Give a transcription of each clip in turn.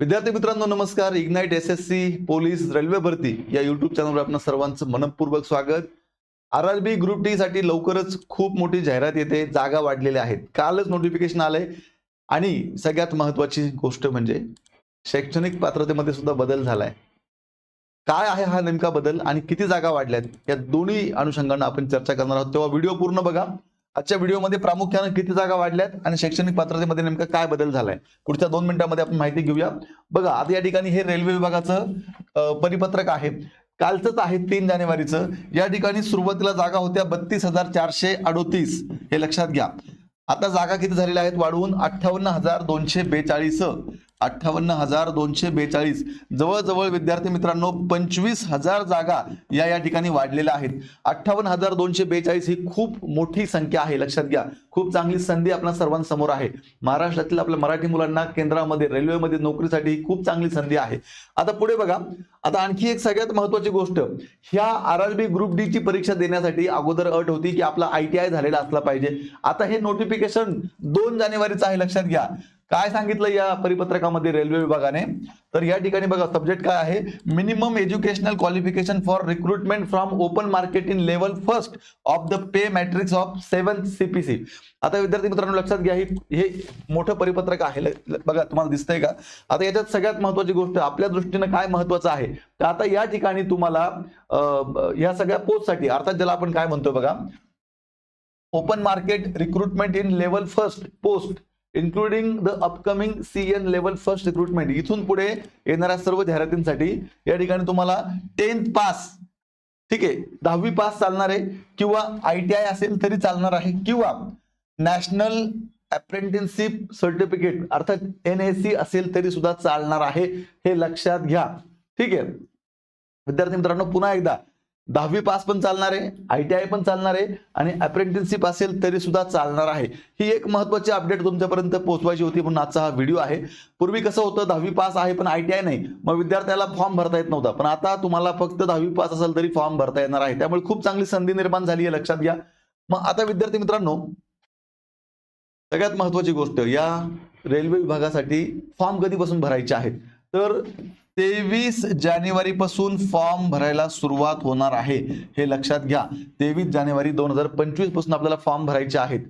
विद्यार्थी मित्रांनो नमस्कार. Ignite S S C police railway भरती या युट्यूब चॅनलवर आपण सर्वांचं मनपूर्वक स्वागत. R R B group D साठी लवकरच खूप मोठी जाहिरात येते. जागा वाढलेल्या आहेत. कालच नोटिफिकेशन आलंय. आणि सगळ्यात महत्वाची गोष्ट म्हणजे शैक्षणिक पात्रतेमध्ये सुद्धा बदल झालाय. काय आहे हा नेमका बदल आणि किती जागा वाढल्यात? या दोन्ही अनुषंगानं आपण चर्चा करणार आहोत. तेव्हा व्हिडिओ पूर्ण बघा. आजच्या व्हिडिओमध्ये प्रामुख्यानं किती जागा वाढल्यात आणि शैक्षणिक पात्रतेमध्ये नेमका काय बदल झालाय? पुढच्या दोन मिनिटांमध्ये आपण माहिती घेऊया. बघा आता या ठिकाणी हे रेल्वे विभागाचं परिपत्रक आहे. कालचंच आहे तीन जानेवारीचं. या ठिकाणी सुरुवातीला जागा होत्या बत्तीस हजार चारशे अडोतीस. हे लक्षात घ्या. आता जागा किती झालेल्या आहेत वाढवून? अठ्ठावन्न हजार दोनशे बेचाळीस. अठ्ठावन्न हजार दोनशे बेचाळीस. जवळजवळ विद्यार्थी मित्रांनो पंचवीस हजार जागा या या ठिकाणी वाढलेल्या आहेत. अठ्ठावन्न हजार दोनशे बेचाळीस ही खूप मोठी संख्या आहे लक्षात घ्या. खूप चांगली संधी आपल्या सर्वांसमोर आहे. महाराष्ट्रातील आपल्या मराठी मुलांना केंद्रामध्ये रेल्वेमध्ये नोकरीसाठी ही खूप चांगली संधी आहे. आता पुढे बघा. आता आणखी एक सगळ्यात महत्वाची गोष्ट. ह्या R R B group D ची परीक्षा देण्यासाठी अगोदर अट होती की आपला आय टी आय झालेला असला पाहिजे. आता हे नोटिफिकेशन दोन जानेवारीचं आहे लक्षात घ्या. काय सांगितलं या परिपत्रकामध्ये रेल्वे विभागाने? तर या ठिकाणी बघा सब्जेक्ट काय आहे? Minimum educational qualification for recruitment from open market in level first of the pay matrix of seven CPC आता विद्यार्थी मित्रांनो लक्षात घ्या हे मोठं परिपत्रक आहे. बघा तुम्हाला दिसतंय का? आता याच्यात सगळ्यात महत्वाची गोष्ट आपल्या दृष्टीनं काय महत्वाचं आहे? तर आता या ठिकाणी तुम्हाला या सगळ्या पोस्टसाठी अर्थात ज्याला आपण काय म्हणतो बघा? Open market recruitment in level first post including the upcoming C N level first recruitment इथून पुढे येणाऱ्या सर्व जाहिरातींसाठी या ठिकाणी तुम्हाला टेन्थ पास ठीक आहे दहावी पास चालणार आहे किंवा आय टी आय असेल तरी चालणार आहे किंवा नॅशनल अप्रेंटिसशिप सर्टिफिकेट अर्थात एन एस सी असेल तरी सुद्धा चालणार आहे हे लक्षात घ्या. ठीक आहे. विद्यार्थी मित्रांनो पुन्हा एकदा दहावी पास पण चालणार आहे आय टी आय पण चालणार आहे आणि अप्रेंटिसशिप असेल तरी सुद्धा चालणार आहे. ही एक महत्वाची अपडेट तुमच्यापर्यंत पोहोचवायची होती म्हणून आजचा हा व्हिडिओ आहे. पूर्वी कसं होतं दहावी पास आहे पण आय टी आय नाही मग विद्यार्थ्याला फॉर्म भरता येत नव्हता. पण आता तुम्हाला फक्त दहावी पास असेल तरी फॉर्म भरता येणार आहे. त्यामुळे खूप चांगली संधी निर्माण झाली आहे लक्षात घ्या. मग आता विद्यार्थी मित्रांनो सगळ्यात महत्वाची गोष्ट या रेल्वे विभागासाठी फॉर्म कधीपासून भरायचे आहेत? तर तेवीस जानेवारी पासून फॉर्म भरायला सुरुवात होणार आहे. हे लक्षात घ्या. तेवीस जानेवारी दोन हजार पंचवीसपासून आपल्याला फॉर्म भरायचे आहेत.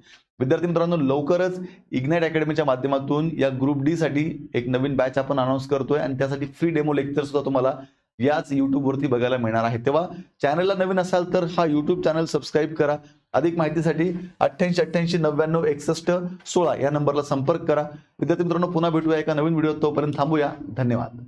विद्यार्थी मित्रांनो लवकरच इग्नाइट अकॅडमीच्या माध्यमातून या ग्रुप डी साठी एक नवीन बॅच आपण अनाऊन्स करतोय आणि त्यासाठी फ्री डेमो लेक्चर सुद्धा तुम्हाला याच YouTube वरती बघायला मिळणार आहे. तेव्हा चॅनलला नवीन असाल तर हा युट्यूब चॅनल सबस्क्राईब करा. अधिक माहितीसाठी अठ्ठ्याऐंशी अठ्ठ्याऐंशी नव्याण्णव एकसष्ट सोळा या नंबरला संपर्क करा. विद्यार्थी मित्रांनो पुन्हा भेटूया एका नवीन व्हिडिओ तोपर्यंत थांबूया. धन्यवाद.